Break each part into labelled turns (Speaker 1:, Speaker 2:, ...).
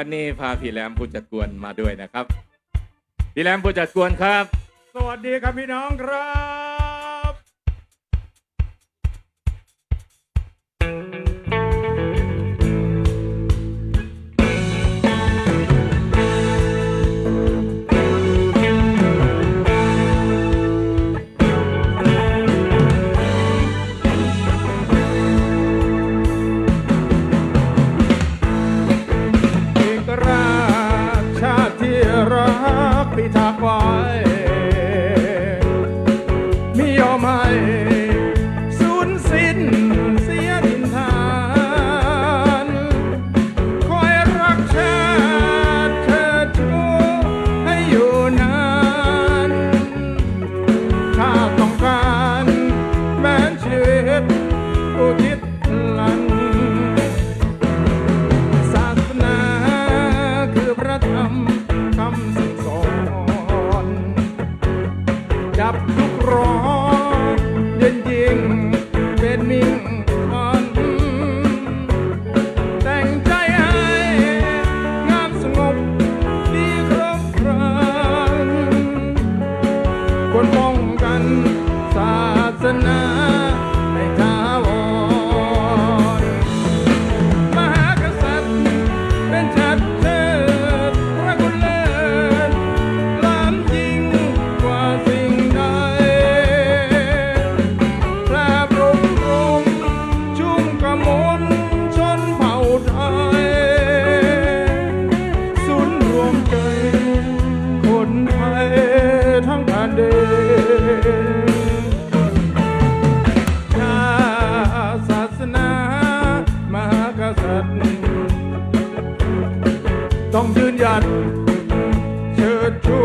Speaker 1: วันนี้พาพี่แหลมผู้จัดกวนมาด้วยนะครับ พี่แหลมผู้จัดกวนครับ
Speaker 2: สวัสดีครับพี่น้องครับ ทักไว้ันเชิดชู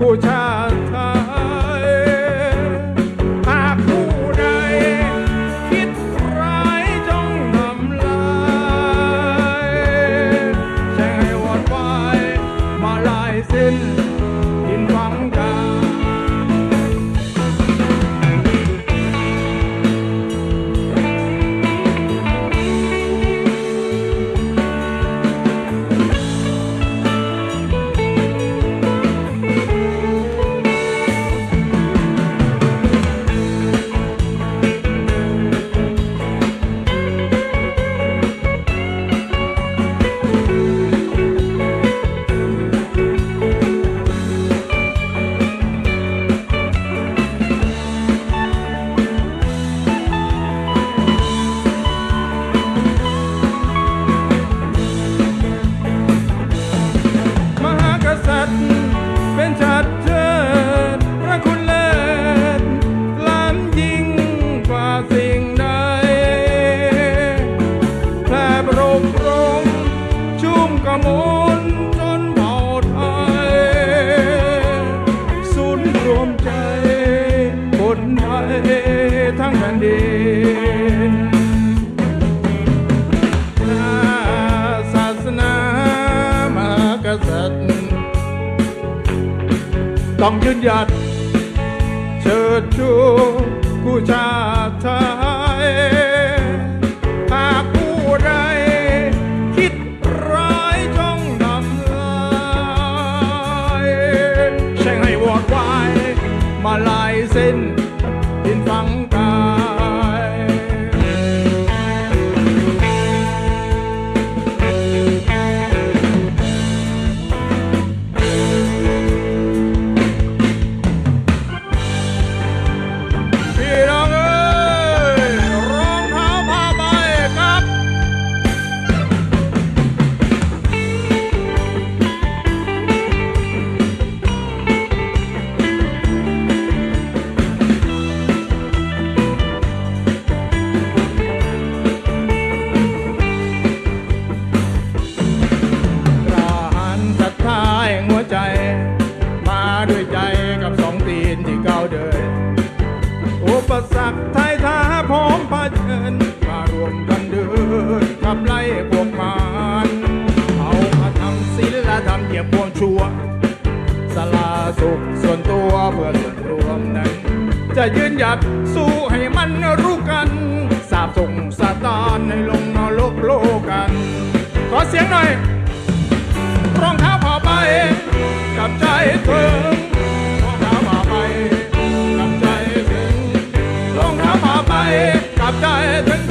Speaker 2: กูชา มนจนเผ่าไทยศูนรวมใจ คนไทยทั้งแผ่นดินศาสนามหากษัตริย์ ต้องยืนหยัดเชิดชูกู้ชา เพื่อส่วนรวมนั้น จะยืนหยัดสู้ให้มันรู้กัน สาบส่งสาตานให้ลงนรกโลกัน ขอเสียงหน่อย รองเท้าผ่าไปกับใจเธอรองเท้าผาไปกับใจถึงรองเท้าผาไปกับใจถึง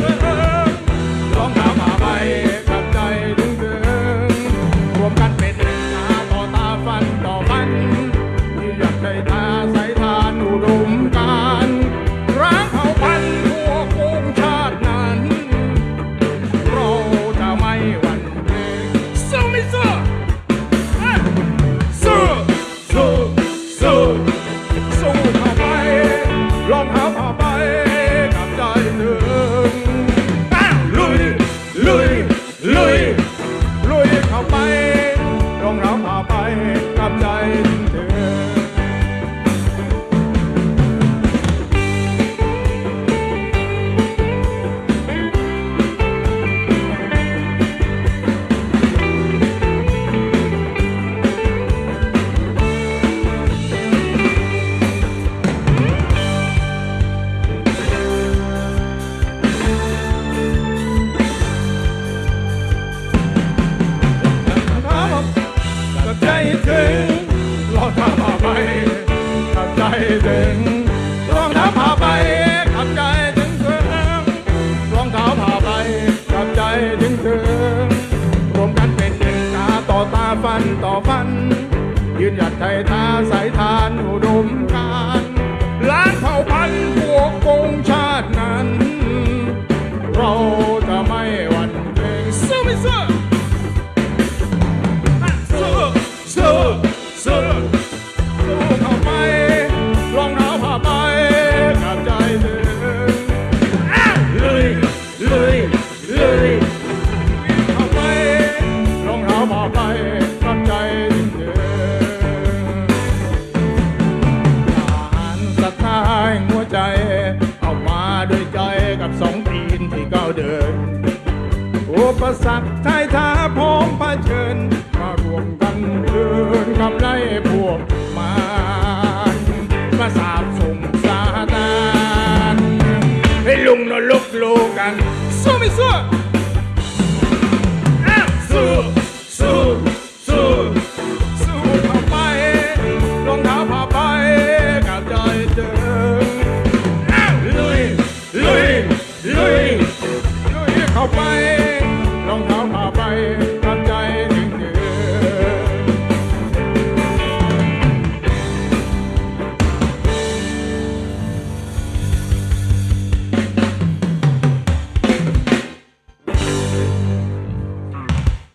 Speaker 2: ถึองเท้าผ้าใบขับใจถึงถึงรองเท้าผ้าใบขับใจถึงถึงรวมกันเป็นหนึ่งตาต่อตาฟันต่อฟัน ยืนหยัดไทยทาสายทานอุดมการล้านเผ่าพันธุ์พวกกง